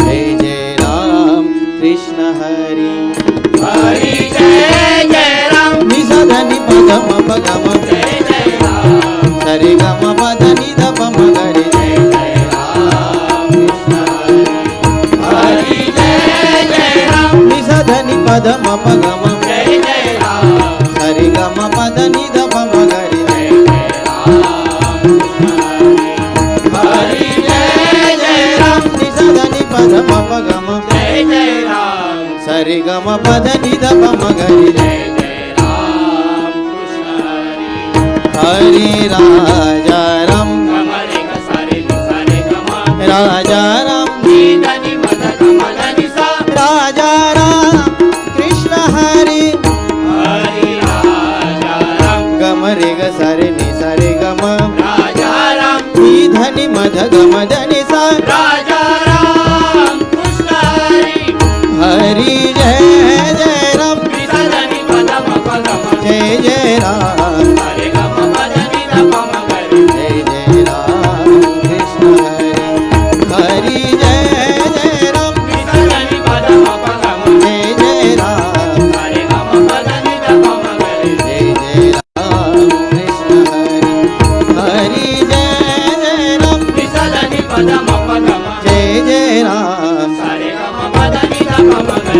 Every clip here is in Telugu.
जय जय राम कृष्ण हरि हरि जय जय राम निधनि पदम पदम जय जय राम सरे गम पद निधम हरि जय जय राम कृष्ण हरि जय जय राम निधनि पदम पदम जय जय राम सरे गम पद निधम పగమ సరి గమ పద నిద పమ గరి హరి రామ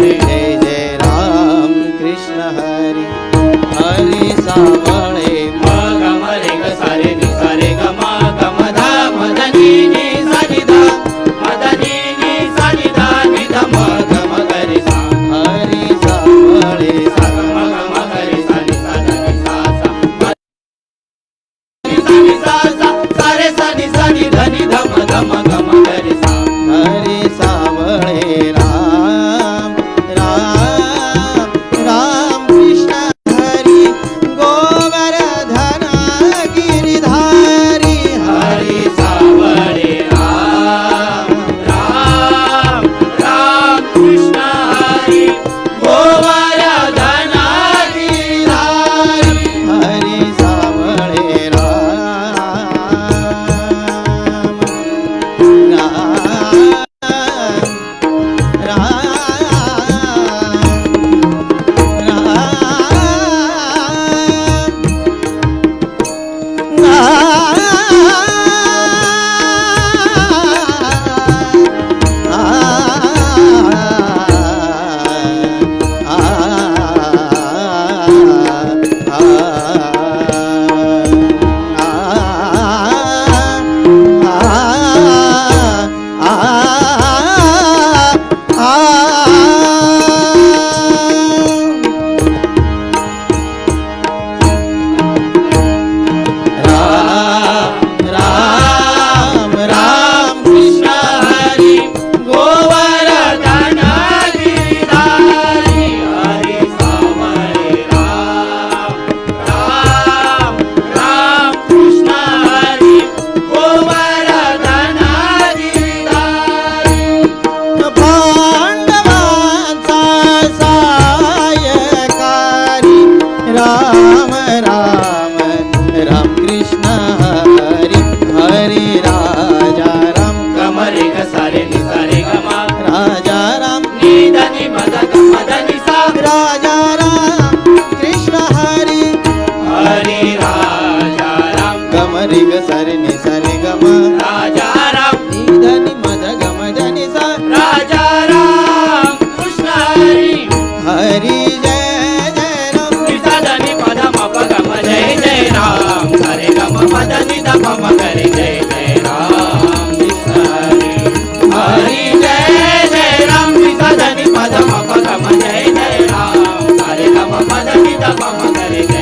Thank you. మరిగ సరిని సరిగమ రాజారాం నీదని మద గమ దని స రాజారాం కృష్ణ హరి హరి జయ జయ రామ నిదని పద మప గమ జయ జయ రామ హరి గమ మదని దమ Mandare